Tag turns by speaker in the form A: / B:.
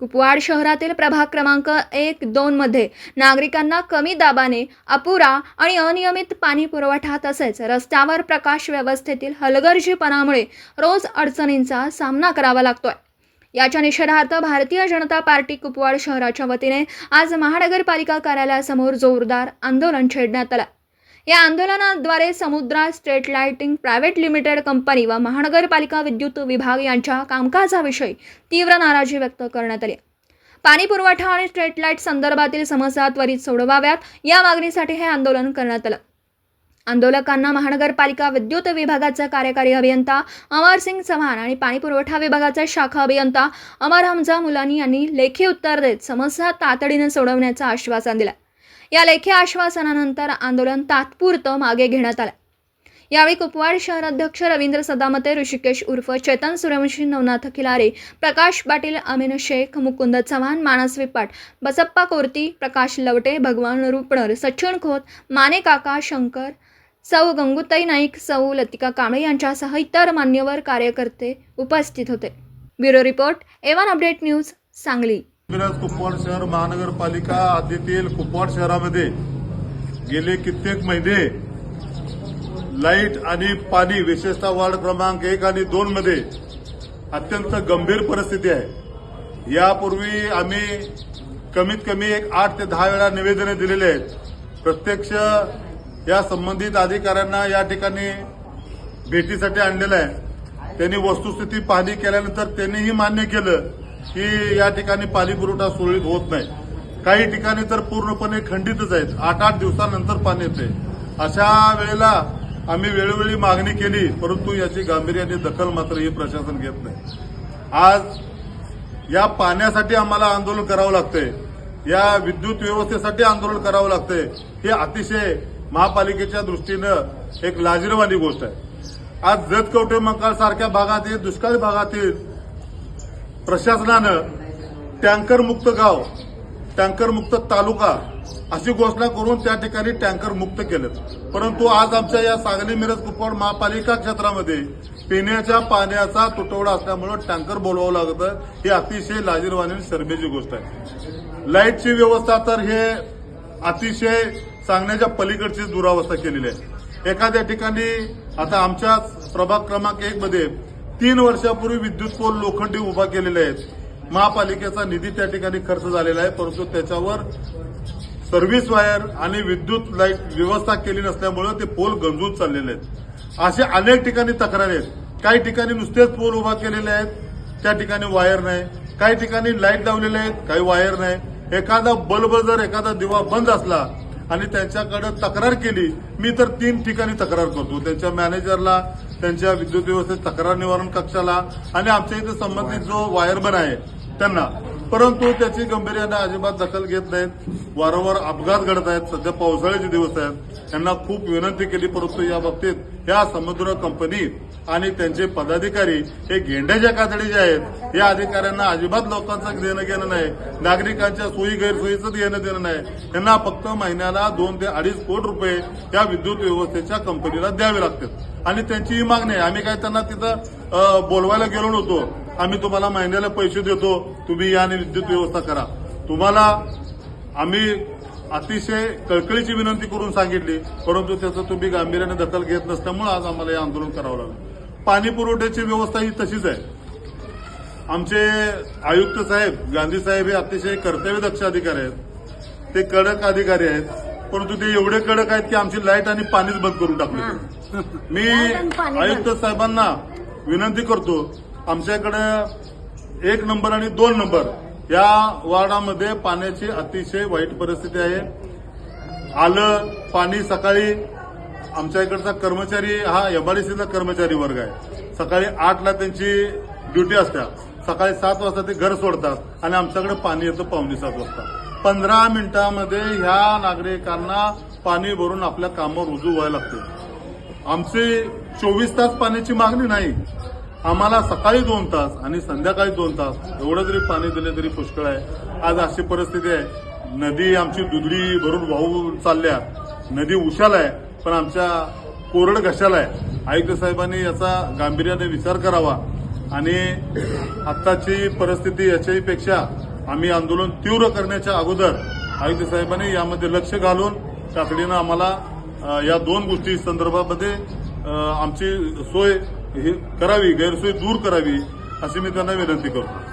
A: कुपवाड शहरातील प्रभाग क्रमांक एक दोन मध्ये नागरिकांना कमी दाबाने अपुरा आणि अनियमित पाणी पुरवठा तसेच रस्त्यावर प्रकाश व्यवस्थेतील हलगर्जीपणामुळे रोज अडचणींचा सामना करावा लागतोय. याच्या निषेधार्थ भारतीय जनता पार्टी कुपवाड शहराच्या वतीने आज महानगरपालिका कार्यालयासमोर जोरदार आंदोलन छेडण्यात आलं. या आंदोलनाद्वारे Samudra street lighting private limited company व महानगरपालिका विद्युत विभाग यांच्या कामकाजाविषयी तीव्र नाराजी व्यक्त करण्यात आली. पाणी पुरवठा आणि स्ट्रेट लाइट संदर्भातील समस्या त्वरित सोडवाव्यात या मागणीसाठी हे आंदोलन करण्यात आलं. आंदोलकांना महानगरपालिका विद्युत विभागाचे कार्यकारी अभियंता अमरसिंग चव्हाण आणि पाणी पुरवठा विभागाचे शाखा अभियंता अमर हमजा मुलानी यांनी लेखी उत्तर देत समस्या तातडीने सोडवण्याचं आश्वासन दिलं. या लेखी आश्वासनानंतर आंदोलन तात्पुरतं मागे घेण्यात आलं. यावेळी कुपवाड शहराध्यक्ष रवींद्र सदामते ऋषिकेश उर्फ चेतन सूर्यवंशी नवनाथ खिलारे प्रकाश पाटील अमीन शेख मुकुंद चव्हाण मानस विपाट बसप्पा कोर्ती प्रकाश लवटे भगवान रुपणर सचिन खोत माने काका शंकर सौ गंगुताई नाईक सौ लतिका कांबळे यांच्यासह इतर मान्यवर कार्यकर्ते उपस्थित होते. Bureau report A one update news Sangli.
B: Kupwad शहर महानगरपालिका हद्दीतील कुपवाड शहरामध्ये गेले कित्येक महिने लाइट आणि पाणी विशेषतः वार्ड क्रमांक एक आणि दोन मध्ये अत्यंत गंभीर परिस्थिती आहे. यापूर्वी आम्ही कमीत कमी एक आठ ते दहा वेळा निवेदने दिलेले आहेत. प्रत्यक्ष या संबंधित अधिकाऱ्यांना या ठिकाणी भेटीसाठी आणलेलं आहे. त्यांनी वस्तुस्थिती पाहणी केल्यानंतर त्यांनीही मान्य केलं. की या ठिकाणी पाणी पुरवठा सुरळीत होत नाही. काही ठिकाणी तर पूर्णपणे खंडितच आहेत. आठ आठ दिवसानंतर पाणी येते. अशा वेळेला आम्ही वेळोवेळी मागणी केली परंतु याची गांभीर्याने दखल मात्र हे प्रशासन घेत नाही. आज या पाण्यासाठी आम्हाला आंदोलन करावं लागतंय. या विद्युत व्यवस्थेसाठी आंदोलन करावं लागतंय. हे अतिशय महापालिकेच्या दृष्टीनं एक लाजिरवाणी गोष्ट आहे. आज जतकवटे मंकाळ सारख्या भागातील दुष्काळी भागातील प्रशासनानं टँकर मुक्त गाव टँकर मुक्त तालुका अशी घोषणा करून त्या ठिकाणी टँकर मुक्त केलं परंतु आज आमच्या या सांगली मिरज कुपवाड महापालिका क्षेत्रामध्ये पिण्याच्या पाण्याचा तुटवडा असल्यामुळे टँकर बोलवावं लागतं ही अतिशय लाजीरवाणी आणि शरमेची गोष्ट आहे. लाईटची व्यवस्था तर हे अतिशय सांगण्याच्या पलीकडची दुरावस्था केलेली आहे. एखाद्या ठिकाणी आता आमच्या प्रभाग क्रमांक एक मध्ये तीन वर्षापूर्वी विद्युत पोल लोखंडी उभा केलेले आहेत. महापालिकेचा निधी त्या ठिकाणी खर्च झालेला आहे परंतु त्याच्यावर सर्व्हिस वायर आणि विद्युत लाइट व्यवस्था केली नसल्यामुळे ते पोल गंजून चाललेले आहेत. असे अनेक ठिकाणी तक्रारी आहेत. काही ठिकाणी नुसतेच पोल उभा केलेले आहेत त्या ठिकाणी वायर नाही. काही ठिकाणी लाइट लावलेले आहेत काही वायर नाही. एखादा बल्ब जर एखादा दिवा बंद असला आणि त्यांच्याकडे तक्रार केली. मी तर तीन ठिकाणी तक्रार करतो. त्यांच्या मॅनेजरला त्यांच्या विद्युत व्यवस्थेत तक्रार निवारण कक्षाला आणि आमच्या इथे संबंधित जो वायरमन आहे त्यांना. परंतु त्याची गंभीर्याने अजिबात दखल घेत नाहीत. वारंवार अपघात घडत आहेत. सध्या पावसाळ्याचे दिवस आहेत. त्यांना खूप विनंती केली परंतु या बाबतीत या समुद्र कंपनी आणि त्यांचे पदाधिकारी हे गेंड्याच्या कातडीचे आहेत या अधिकाऱ्यांना अजिबात लोकांचं देणं घेणं नाही. नागरिकांच्या सोयी गैरसोयीचं देणं देणं नाही. त्यांना फक्त महिन्याला दोन ते अडीच कोटी रुपये या विद्युत व्यवस्थेच्या कंपनीला द्यावे लागतात. आणि त्यांची ही मागणी आहे. आम्ही काय त्यांना तिथं बोलवायला गेलो नव्हतो. आम्ही तुम्हाला महिन्याला पैसे देतो तुम्ही या आणि विद्युत व्यवस्था करा. तुम्हाला आम्ही अतिशय कळकळीची विनंती करून सांगितली परंतु त्याचं तुम्ही गांभीर्याने दखल घेत नसल्यामुळे आज आम्हाला हे आंदोलन करावं लागलं. पाणी पुरवठ्याची व्यवस्था ही तशीच आहे. आमचे आयुक्त साहेब गांधी साहेब हे अतिशय कर्तव्यदक्ष अधिकारी आहेत. ते कडक अधिकारी आहेत परंतु ते एवढे कडक आहेत की आमची लाइट आणि पाणीच बंद करून टाकले. मी आयुक्त साहेबांना विनंती करतो आमच्याकडे एक नंबर आणि दोन नंबर या वार्डामध्ये पाण्याची अतिशय वाईट परिस्थिती आहे. आलं पाणी सकाळी आमच्या इकडचा कर्मचारी हा एमआरडीसीचा कर्मचारी वर्ग आहे. सकाळी आठला त्यांची ड्युटी असते. सकाळी सात वाजता ते घर सोडतात आणि आमच्याकडे पाणी येतं पावणे सात वाजता. पंधरा मिनिटांमध्ये ह्या नागरिकांना पाणी भरून आपल्या कामावर रुजू व्हायला लागते. आमची चोवीस तास पाण्याची मागणी नाही. आम्हाला सकाळी दोन तास आणि संध्याकाळी दोन तास एवढं जरी पाणी दिले तरी पुष्कळ आहे. आज अशी परिस्थिती आहे. नदी आमची दुधडी भरून वाहू चालल्या. नदी उशाला आहे पण आमच्या कोरड घशाला आहे. आयुक्त साहेबांनी याचा गांभीर्याने विचार करावा. आणि आत्ताची परिस्थिती याच्याहीपेक्षा आम्ही आंदोलन तीव्र करण्याच्या अगोदर आयुक्त साहेबांनी यामध्ये लक्ष घालून तातडीनं आम्हाला या दोन गोष्टी संदर्भामध्ये आमची सोय हे करावी गैरसोय दूर करावी अशी मी त्यांना विनंती करतो.